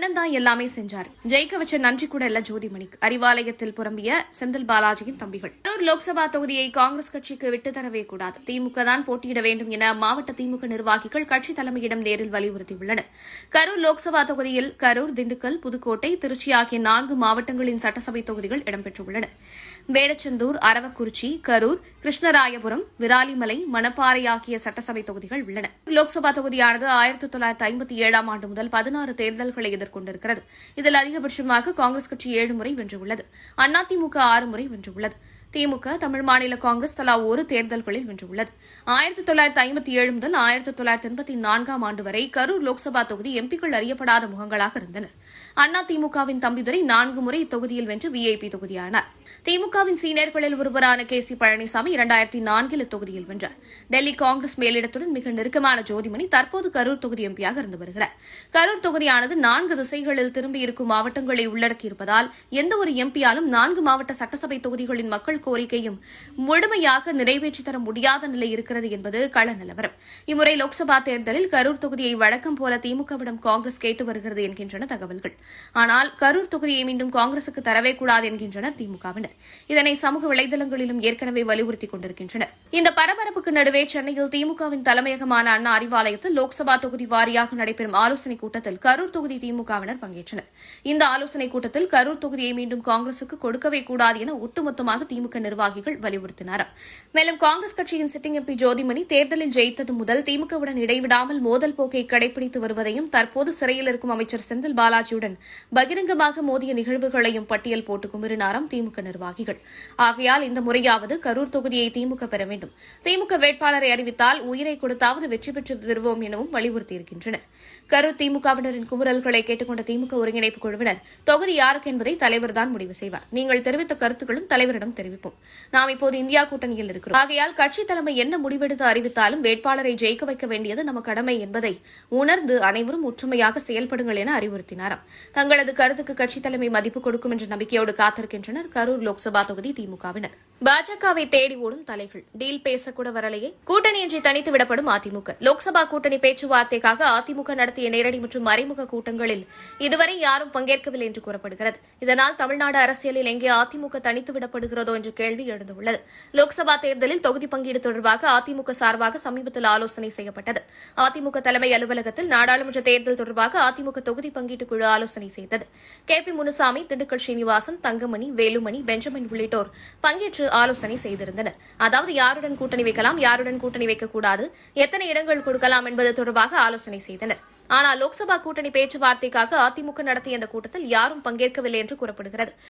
அண்ணன் தான் எல்லாமே செஞ்சார். ஜெயிக்க வச்ச நன்றி கூட இல்ல ஜோதிமணிக்கு. அறிவாலயத்தில் புறம்பிய செந்தில் பாலாஜியின் தம்பிகள். கரூர் லோக்சபா தொகுதியை காங்கிரஸ் கட்சிக்கு விட்டு தரவே கூடாது. திமுக தான் போட்டியிட வேண்டும் என மாவட்ட திமுக நிர்வாகிகள் கட்சி தலைமையிடம் நேரில் வலியுறுத்தியுள்ளனர். கரூர் லோக்சபா தொகுதியில் கரூர் திண்டுக்கல் புதுக்கோட்டை திருச்சி ஆகிய நான்கு மாவட்டங்களின் சட்டசபை தொகுதிகள் இடம்பெற்றுள்ளன. வேடச்செந்தூர் அரவக்குறிச்சி கரூர் கிருஷ்ணராயபுரம் விராலிமலை மணப்பாறை ஆகிய சட்டசபை தொகுதிகள் உள்ளன. லோக்சபா தொகுதியானது ஆயிரத்தி தொள்ளாயிரத்தி ஐம்பத்தி ஏழாம் ஆண்டு முதல் பதினாறு தேர்தல்களை எதிர்கொண்டிருக்கிறது இதில் அதிகபட்சமாக காங்கிரஸ் கட்சி ஏழு முறை வென்றுள்ளது. அதிமுக ஆறு முறை வென்றுள்ளது. திமுக தமிழ் மாநில காங்கிரஸ் தலா ஒரு தேர்தல்களில் வென்றுள்ளது. ஆயிரத்தி தொள்ளாயிரத்தி ஐம்பத்தி ஏழு முதல் ஆயிரத்தி தொள்ளாயிரத்தி எண்பத்தி நான்காம் ஆண்டு வரை கரூர் லோக்சபா தொகுதி எம்பிக்கள் அறியப்படாத முகங்களாக இருந்தனா். அண்ணா திமுகவின் தம்பிதுரை நான்கு முறை இத்தொகுதியில் வென்று விஐபி தொகுதியானார். திமுகவின் சீனியர்களில் ஒருவரான கே சி பழனிசாமி இரண்டாயிரத்தி நான்கில் இத்தொகுதியில் வென்றார். டெல்லி காங்கிரஸ் மேலிடத்துடன் மிக நெருக்கமான ஜோதிமணி தற்போது கரூர் தொகுதி எம்பியாக இருந்து வருகிறார். கரூர் தொகுதியானது நான்கு திசைகளில் திரும்பியிருக்கும் மாவட்டங்களை உள்ளடக்கியிருப்பதால் எந்த ஒரு எம்பியாலும் நான்கு மாவட்ட சட்டசபை தொகுதிகளின் மக்கள் கோரிக்கையும் முழுமையாக நிறைவேற்றி தர முடியாத நிலை இருக்கிறது என்பது கள நிலவரம். இம்முறை லோக்சபா தேர்தலில் கரூர் தொகுதியை வழக்கம் போல திமுகவிடம் காங்கிரஸ் கேட்டு வருகிறது என்கின்றன தகவல்கள். ஆனால் கரூர் தொகுதியை மீண்டும் காங்கிரசுக்கு தரவே கூடாது என்கின்றனர் திமுகவினர். இதனை சமூக வலைதளங்களிலும் ஏற்கனவே வலியுறுத்திக் கொண்டிருக்கின்றனர். இந்த பரபரப்புக்கு நடுவே சென்னையில் திமுகவின் தலைமையகமான அண்ணா அறிவாலயத்தில் லோக்சபா தொகுதி வாரியாக நடைபெறும் ஆலோசனைக் கூட்டத்தில் கரூர் தொகுதி திமுகவினர் பங்கேற்றனர். இந்த ஆலோசனைக் கூட்டத்தில் கரூர் தொகுதியை மீண்டும் காங்கிரசுக்கு கொடுக்கவே கூடாது என ஒட்டுமொத்தமாக திமுக நிர்வாகிகள் வலியுறுத்தினர். மேலும் காங்கிரஸ் கட்சியின் சிட்டிங் எம்பி ஜோதிமணி தேர்தலில் ஜெயித்தது முதல் திமுகவுடன் இடைவிடாமல் மோதல் போக்கை கடைபிடித்து வருவதையும் தற்போது சிறையில் இருக்கும் அமைச்சர் செந்தில் பாலாஜியுடன் பகிரங்கமாக மோதிய நிகழ்வுகளையும் பட்டியல் போட்டு குமிறினாராம் திமுக நிர்வாகிகள். ஆகையால் இந்த முறையாவது கரூர் தொகுதியை திமுக பெற வேண்டும். திமுக வேட்பாளரை அறிவித்தால் உயிரை கொடுத்தாவது வெற்றி பெற்று வருவோம் எனவும் வலியுறுத்தியிருக்கின்றனர். கரூர் திமுகவினரின் குமுறல்களை கேட்டுக்கொண்ட திமுக ஒருங்கிணைப்பு குழுவினர் தொகுதி யாருக்கு என்பதை தலைவர்தான் முடிவு செய்வார். நீங்கள் தெரிவித்த கருத்துக்களும் தலைவரிடம் தெரிவிப்போம். நாம் இப்போது இந்தியா கூட்டணியில் இருக்கிறோம். ஆகையால் கட்சி தலைமை என்ன முடிவெடுத்து அறிவித்தாலும் வேட்பாளரை ஜெயிக்க வைக்க வேண்டியது நம்ம கடமை என்பதை உணர்ந்து அனைவரும் ஒற்றுமையாக செயல்படுங்கள் என அறிவுறுத்தினாராம். தங்களது கருத்துக்கு கட்சித் தலைமை மதிப்பு கொடுக்கும் என்ற நம்பிக்கையோடு காத்திருக்கின்றனர் கரூர் லோக்சபா தொகுதி திமுகவினர். பாஜகவை தேடி ஓடும் தலைகள். டீல் பேசக்கூட வரலையே. கூட்டணியின்றி தனித்து விடப்படும் அதிமுக. லோக்சபா கூட்டணி பேச்சுவார்த்தைக்காக அதிமுக நடத்திய நேரடி மற்றும் மறைமுக கூட்டங்களில் இதுவரை யாரும் பங்கேற்கவில்லை என்று கூறப்படுகிறது. இதனால் தமிழ்நாடு அரசியலில் எங்கே அதிமுக தனித்து விடப்படுகிறதோ என்ற கேள்வி எழுந்துள்ளது. லோக்சபா தேர்தலில் தொகுதி பங்கீடு தொடர்பாக அதிமுக சார்பாக சமீபத்தில் ஆலோசனை செய்யப்பட்டது. அதிமுக தலைமை அலுவலகத்தில் நாடாளுமன்ற தேர்தல் தொடர்பாக அதிமுக தொகுதி பங்கீட்டு குழு ஆலோசனை செய்தது. கே. பி. முனுசாமி திண்டுக்கல் ஸ்ரீனிவாசன் தங்கமணி வேலுமணி பெஞ்சமின் உள்ளிட்டோர் பங்கேற்று ஆலோசனை செய்திருந்தனர். அதாவது யாருடன் கூட்டணி வைக்கலாம் யாருடன் கூட்டணி வைக்கக்கூடாது எத்தனை இடங்கள் கொடுக்கலாம் என்பது தொடர்பாக ஆலோசனை செய்தனர். ஆனால் லோக்சபா கூட்டணி பேச்சுவார்த்தைக்காக அதிமுக நடத்திய இந்த கூட்டத்தில் யாரும் பங்கேற்கவில்லை என்று கூறப்படுகிறது.